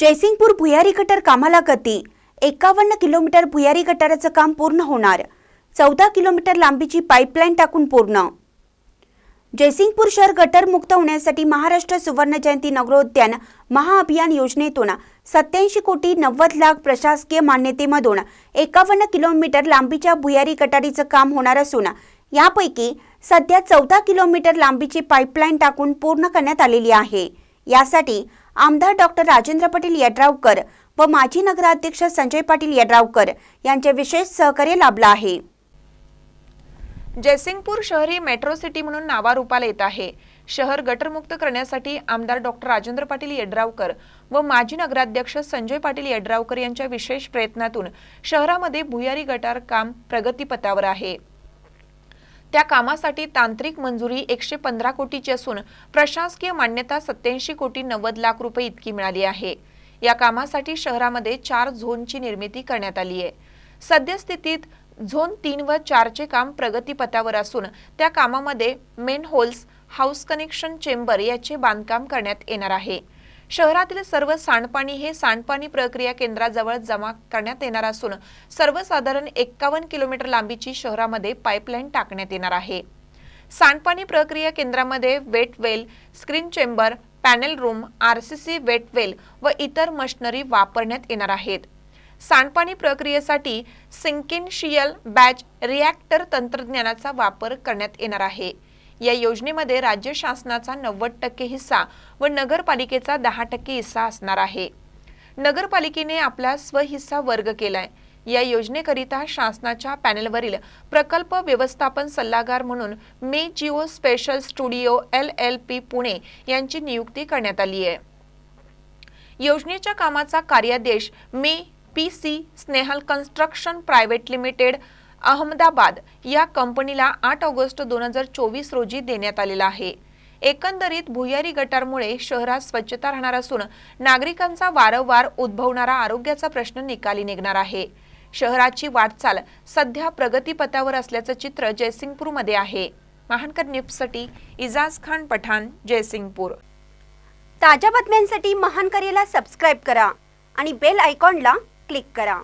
जयसिंगपूर भुयारी गटर कामाला गती. एकावन्न किलोमीटर भुयारी गटाराचं काम पूर्ण होणार. चौदा किलोमीटर लांबीची पाईपलाईन टाकून पूर्ण. जयसिंगपूर शहर गटरमुक्त होण्यासाठी महाराष्ट्र सुवर्ण जयंती नगरोद्यान महाअभियान योजनेतून सत्याऐंशी कोटी नव्वद लाख प्रशासकीय मान्यतेमधून एकावन्न किलोमीटर लांबीच्या भुयारी गटारीचं काम होणार असून यापैकी सध्या चौदा किलोमीटर लांबीची पाईपलाईन टाकून पूर्ण करण्यात आलेली आहे. यासाठी आमदार डॉक्टर राजेंद्र पाटील यड्रावकर व माजी नगराध्यक्ष संजय पाटील यड्रावकर यांचे विशेष सहकार्य लाभलं आहे. जयसिंगपूर शहर ही मेट्रो सिटी म्हणून नावारूपाला येत आहे. शहर गटरमुक्त करण्यासाठी आमदार डॉक्टर राजेंद्र पाटील यड्रावकर व माजी नगराध्यक्ष संजय पाटील यड्रावकर यांच्या विशेष प्रयत्नातून शहरामध्ये भुयारी गटार काम प्रगतीपथावर आहे. त्या कामासाठी तांत्रिक मंजुरी एकशे पंधरा कोटीची असून प्रशासकीय मान्यता सत्याऐंशी कोटी नव्वद लाख रुपये इतकी मिळाली आहे. या कामासाठी शहरामध्ये चार झोनची निर्मिती करण्यात आली आहे. सद्यस्थितीत झोन तीन व चारचे काम प्रगतीपथावर असून त्या कामामध्ये manholes house connection chamber याचे बांधकाम करण्यात येणार आहे. शहरातील सर्व सांडपाणी हे सांडपाणी प्रक्रिया केंद्राजवळ जमा करण्यात येणार असून सर्वसाधारण एक्कावन्न किलोमीटर लांबीची शहरामध्ये पाईपलाईन टाकण्यात येणार आहे. सांडपाणी प्रक्रिया केंद्रामध्ये wet well screen chamber panel room RCC wet well व इतर मशिनरी वापरण्यात येणार आहेत. सांडपाणी प्रक्रियेसाठी सिंकिनशियल बॅच रिॲक्टर तंत्रज्ञानाचा वापर करण्यात येणार आहे. या योजनेमध्ये राज्य शासनाचा नव्वद टक्के हिस्सा व नगरपालिकेचा दहा टक्के हिस्सा असणार आहे. नगरपालिकेने आपला स्वहिस्सा वर्ग केलाय. या योजनेकरिता शासनाच्या पॅनेलवरील प्रकल्प व्यवस्थापन सल्लागार म्हणून मे Geo spatial studio L L P Pune यांची नियुक्ती करण्यात आली आहे. योजनेच्या कामाचा कार्यादेश मे P C Snehal construction private limited Ahmedabad या कंपनीला आठ ऑगस्ट दोन हजार चोवीस रोजी देण्यात आलेला आहे. एकंदरीत भुयारी गटारमुळे शहरात स्वच्छता राहणार असून नागरिकांचा वारंवार उद्भवणारा आरोग्याचा प्रश्न निकाली निघणार आहे. शहराची वाटचाल सध्या प्रगतीपथावर असल्याचं चित्र जयसिंगपूरमध्ये आहे. महानकर न्यूजसाठी इजाज खान पठाण जयसिंगपूर. ताज्या बातम्यांसाठी महानकरेला सबस्क्राईब करा आणि बेल आयकॉनला क्लिक करा.